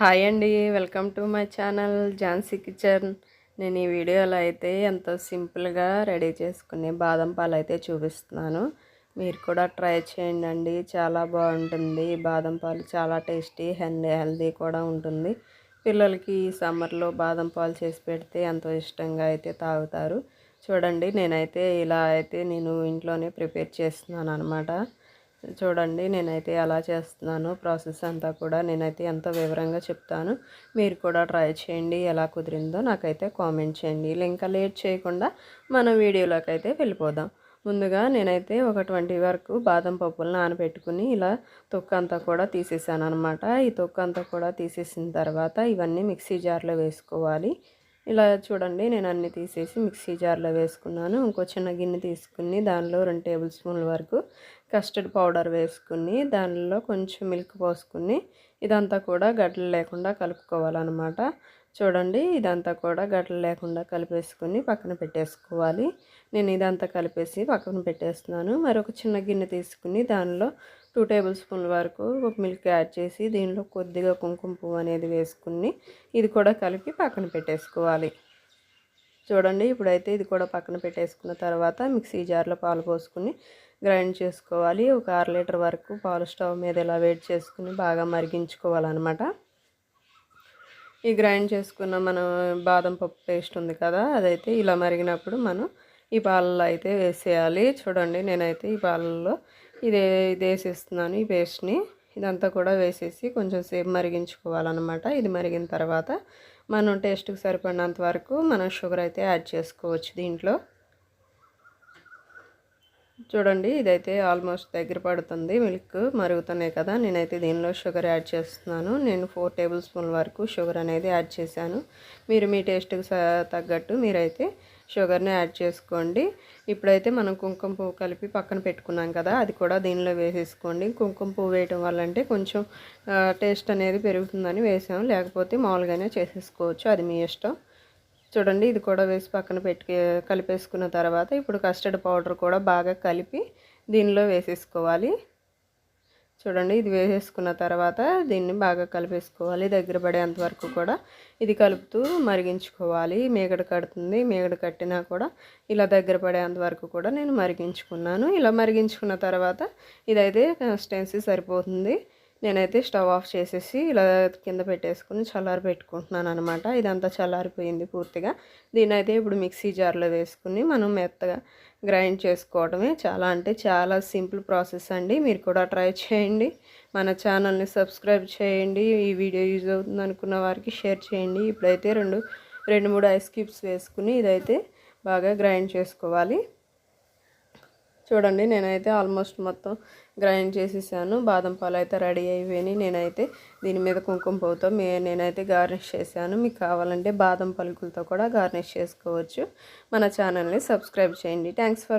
Hi అండి welcome to my channel Jhansi kitchen. నేను ఈ వీడియోలో అయితే ఎంతో సింపుల్గా రెడీ చేసుకునే బాదం పాలు అయితే చూపిస్తున్నాను. మీరు కూడా ట్రై చేయండి అండి చాలా బాగుంటుంది. బాదం పాలు చాలా టేస్టీ అండ్ హెల్దీ కూడా ఉంటుంది. పిల్లలకి ఈ సమ్మర్లో బాదం పాలు చేసి పెడితే ఎంతో ఇష్టంగా అయితే తాగుతారు. చూడండి నేనైతే ఇలా అయితే నేను ఇంట్లోనే ప్రిపేర్ చేస్తున్నాను అనమాట చూడండి నేనైతే ఎలా చేస్తున్నాను ప్రాసెస్ అంతా కూడా నేనైతే ఎంతో వివరంగా చెప్తాను. మీరు కూడా ట్రై చేయండి ఎలా కుదిరిందో నాకైతే కామెంట్ చేయండి. ఇంకా లేట్ చేయకుండా మనం వీడియోలోకి అయితే వెళ్ళిపోదాం. ముందుగా నేనైతే ఒక ట్వంటీ వరకు బాదం పప్పులు నానబెట్టుకుని ఇలా తొక్కు అంతా కూడా తీసేసాను అనమాట ఈ తొక్కు అంతా కూడా తీసేసిన తర్వాత ఇవన్నీ మిక్సీ జార్లో వేసుకోవాలి. ఇలా చూడండి నేను అన్నీ తీసేసి మిక్సీ జార్లో వేసుకున్నాను. ఇంకో చిన్న గిన్నె తీసుకుని దానిలో రెండు టేబుల్ స్పూన్ల వరకు కస్టర్డ్ పౌడర్ వేసుకుని దానిలో కొంచెం మిల్క్ పోసుకుని ఇదంతా కూడా గడ్డలు లేకుండా కలుపుకోవాలన్నమాట. చూడండి ఇదంతా కూడా గడ్డలు లేకుండా కలిపేసుకుని పక్కన పెట్టేసుకోవాలి. నేను ఇదంతా కలిపేసి పక్కన పెట్టేస్తున్నాను. మరొక చిన్న గిన్నె తీసుకుని దానిలో టూ టేబుల్ స్పూన్ల వరకు మిల్క్ యాడ్ చేసి దీనిలో కొద్దిగా కుంకుమ పువ్వు అనేది వేసుకుని ఇది కూడా కలిపి పక్కన పెట్టేసుకోవాలి. చూడండి ఇప్పుడైతే ఇది కూడా పక్కన పెట్టేసుకున్న తర్వాత మిక్సీ జార్లో పాలు పోసుకుని గ్రైండ్ చేసుకోవాలి. ఒక అర లీటర్ వరకు పాలు స్టవ్ మీద ఇలా వేడి చేసుకుని బాగా మరిగించుకోవాలన్నమాట. ఈ గ్రైండ్ చేసుకున్న మనం బాదం పప్పు పేస్ట్ ఉంది కదా అదైతే ఇలా మరిగినప్పుడు మనం ఈ పాలలో అయితే వేసేయాలి. చూడండి నేనైతే ఈ పాలల్లో ఇదే ఇది వేసేస్తున్నాను ఈ పేస్ట్ని. ఇదంతా కూడా వేసేసి కొంచెం సేపు మరిగించుకోవాలన్నమాట. ఇది మరిగిన తర్వాత మనం టేస్ట్కి సరిపడినంత వరకు మనం షుగర్ అయితే యాడ్ చేసుకోవచ్చు దీంట్లో. చూడండి ఇదైతే ఆల్మోస్ట్ దగ్గర పడుతుంది. మిల్క్ మరుగుతున్నాయి కదా నేనైతే దీనిలో షుగర్ యాడ్ చేస్తున్నాను. నేను ఫోర్ టేబుల్ స్పూన్ వరకు షుగర్ అనేది యాడ్ చేశాను. మీరు మీ టేస్ట్కి తగ్గట్టు మీరైతే షుగర్ని యాడ్ చేసుకోండి. ఇప్పుడైతే మనం కుంకుమ పువ్వు కలిపి పక్కన పెట్టుకున్నాం కదా అది కూడా దీనిలో వేసేసుకోండి. కుంకుమ పువ్వు వేయటం వల్ల అంటే కొంచెం టేస్ట్ అనేది పెరుగుతుందని వేసాము లేకపోతే మామూలుగానే చేసేసుకోవచ్చు. అది మీ ఇష్టం. చూడండి ఇది కూడా వేసి పక్కన పెట్టి కలిపేసుకున్న తర్వాత ఇప్పుడు కస్టర్డ్ పౌడర్ కూడా బాగా కలిపి దీనిలో వేసేసుకోవాలి. చూడండి ఇది వేసేసుకున్న తర్వాత దీన్ని బాగా కలిపేసుకోవాలి. దగ్గర పడేంత వరకు కూడా ఇది కలుపుతూ మరిగించుకోవాలి. మేగడ కడుతుంది మేగడ కట్టినా కూడా ఇలా దగ్గర పడేంత వరకు కూడా నేను మరిగించుకున్నాను. ఇలా మరిగించుకున్న తర్వాత ఇదైతే కన్సిస్టెన్సీ సరిపోతుంది. నేనైతే స్టవ్ ఆఫ్ చేసేసి ఇలా కింద పెట్టేసుకుని చల్లారి పెట్టుకుంటున్నాను అనమాట ఇదంతా చల్లారిపోయింది పూర్తిగా. దీని అయితే ఇప్పుడు మిక్సీ జార్లో వేసుకుని మనం మెత్తగా గ్రైండ్ చేసుకోవడమే చాలా అంటే చాలా సింపుల్ ప్రాసెస్ అండి. మీరు కూడా ట్రై చేయండి. మన ఛానల్ని సబ్స్క్రైబ్ చేయండి. ఈ వీడియో యూజ్ అవుతుంది అనుకున్న వారికి షేర్ చేయండి. ఇప్పుడైతే రెండు రెండు మూడు ఐస్ క్యూబ్స్ వేసుకుని ఇదైతే బాగా గ్రైండ్ చేసుకోవాలి. చూడండి నేనైతే ఆల్మోస్ట్ మొత్తం గ్రైండ్ చేసేసాను. బాదం పాలు అయితే రెడీ అయిపోయినాయి. నేనైతే దీని మీద కుంకుమ పువ్వుతో మే నేనైతే గార్నిష్ చేశాను. మీకు కావాలంటే బాదం పలుకులతో కూడా గార్నిష్ చేసుకోవచ్చు. మన ఛానల్ని సబ్స్క్రైబ్ చేయండి. Thanks for